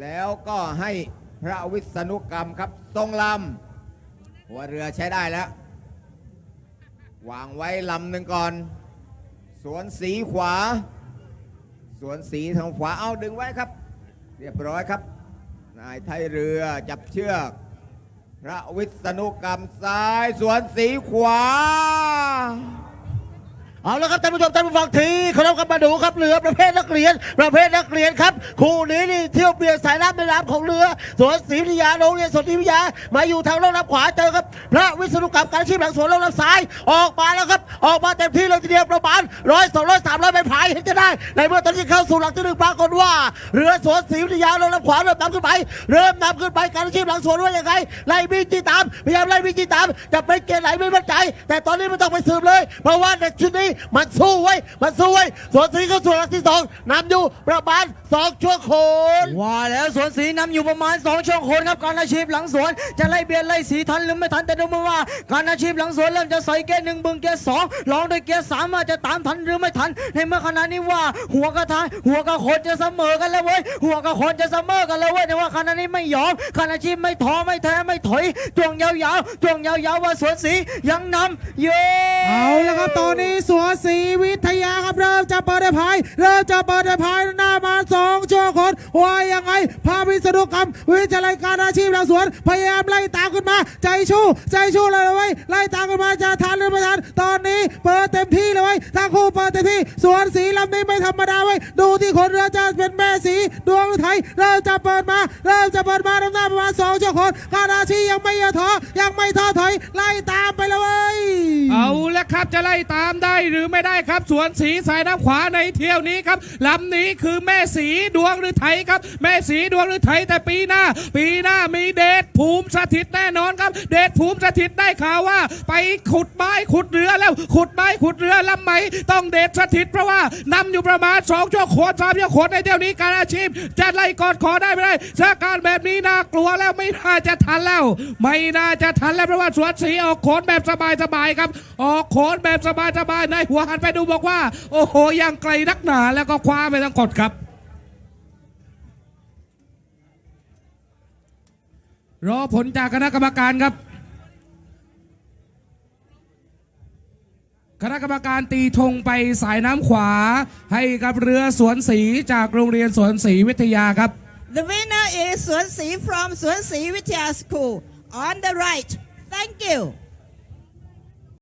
แล้วก็ให้พระวิษณุกรรมครับทรงลำหัวเรือใช้ได้แล้ว วางไว้ลำหนึ่งก่อน สวนสีขวา สวนสีทางขวาเอาดึงไว้ครับ เรียบร้อยครับ นายไทยเรือจับเชือก พระวิษณุกรรมซ้ายสวนสีขวา เอาละครับท่านผู้ชมท่านผู้ฟังทีเคารพกันมาดูครับเรือประเภทนักเรียน ประเภทนักเรียนครับคู่นี้นี่เที่ยวเปลี่ยนสายน้ำในน้ำของเรือสวนศรีวิทยาโรงเรียนสวนศรีวิทยามาอยู่ทางล่องน้ำขวาเจอครับ พระวิษณุกรรมการชีพหลังสวนล่องน้ำซ้ายออกมาแล้วครับ ออกมาเต็มที่เลยทีเดียวประมาณร้อยสองร้อยสามร้อยใบพายเห็นจะได้ ในเมื่อตอนนี้เข้าสู่หลักที่หนึ่งปรากฏว่า เรือสวนศรีวิทยาลงน้ำขวาเริ่มนำขึ้นไป เริ่มนำขึ้นไปการชีพหลังสวนว่ายังไงไล่บีจีตามพยายามไล่บีจีตามจะไปเกณฑ์ไหนไม่มั่นใจ แต่ตอนนี้ไม่ต้องไปสืบเลย เพราะว่าเด็กชุดนี้มันสู้ไว้ยมันสู้ไว้ยสวนศรีเข้าสู่หลักที่สองนำอยู่ประมาณสองชั่วโคน ว่าแล้วสวนสีนำอยู่ประมาณ 2ช่วงคนครับการอาชีพหลังสวนจะไล่เบียดไล่สีทันหรือไม่ทันแต่ดูเหมาว่า การอาชีพหลังสวนเริ่มจะใส่เกียร์หนึ่งบึงเกียร์สองลองด้วยเกียร์สามว่าจะตามทันหรือไม่ทัน ในเมื่อขณะนี้ว่า หัวกระทายหัวกับคนจะเสมอกันแล้วเว้ยหัวกับคนจะเสมอกันแล้วเว้ยแต่ว่าขณะนี้ไม่ยอมการอาชีพไม่ท้อไม่แท้ไม่ถอยจวงยาวๆจวงยาวๆว่าสวนสียังนำเยอะเอาละครับตอนนี้สวนศรีวิทยาครับเริ่มจะเปิดได้พายเริ่มจะเปิดได้พายหน้ามาสองชั่วคนว่ายังไงพาวิศนุกรรมวิจัยการอาชีพหลังสวนพยายามไล่ตามขึ้นมา ใจชู้ใจชู้เลยนะเว้ยไล่ตามขึ้นมาจะทันหรือไม่ทันตอนนี้เปิดเต็มที่ สวนสีลำนี้ไม่ธรรมดาเว้ยดูที่คนเรือจะเป็นแม่สีดวงไทยเริ่มจะเปิดมาเริ่มจะเปิดมาลำหน้าประมาณสองชั่วคนการาชียังไม่ย่อท้อยังไม่ท้อถอยไล่ตามไปเลยเว้ยเอาละครับจะไล่ตามได้หรือไม่ได้ครับ สวนสีสายน้ำขวาในเที่ยวนี้ครับลำนี้คือแม่สีดวงหรือไทยครับ แม่สีดวงหรือไทยแต่ปีหน้า ปีหน้ามีเดชภูมิสถิตแน่นอนครับ เดชภูมิสถิตได้ข่าวว่า ไปขุดไม้ขุดเรือแล้วขุดไม้ขุดเรือลำไหมต้องเดชสถิตเพราะว่านำอยู่ประมาณสองชั่วโคตรสามชั่วโคตรในเที่ยวนี้การอาชีพ จะไล่กอดคอได้ไม่ได้สถานการณ์แบบนี้น่ากลัวแล้วไม่น่าจะทันแล้ว ไม่น่าจะทันแล้วเพราะว่าสวนสีออกโขนแบบสบายๆครับ ออกโขนแบบสบายๆนายหัวหันไปดูบอกว่า โอ้โหยังไกลนักหนาแล้วก็คว้าไปทั้งกดครับรอผลจากคณะกรรมการครับ คณะกรรมการตีธงไปสายน้ำขวา ให้กับเรือสวนสีจากโรงเรียนสวนสีวิทยาครับ The winner is สวนสี from สวนสีวิทยา School on the right thank you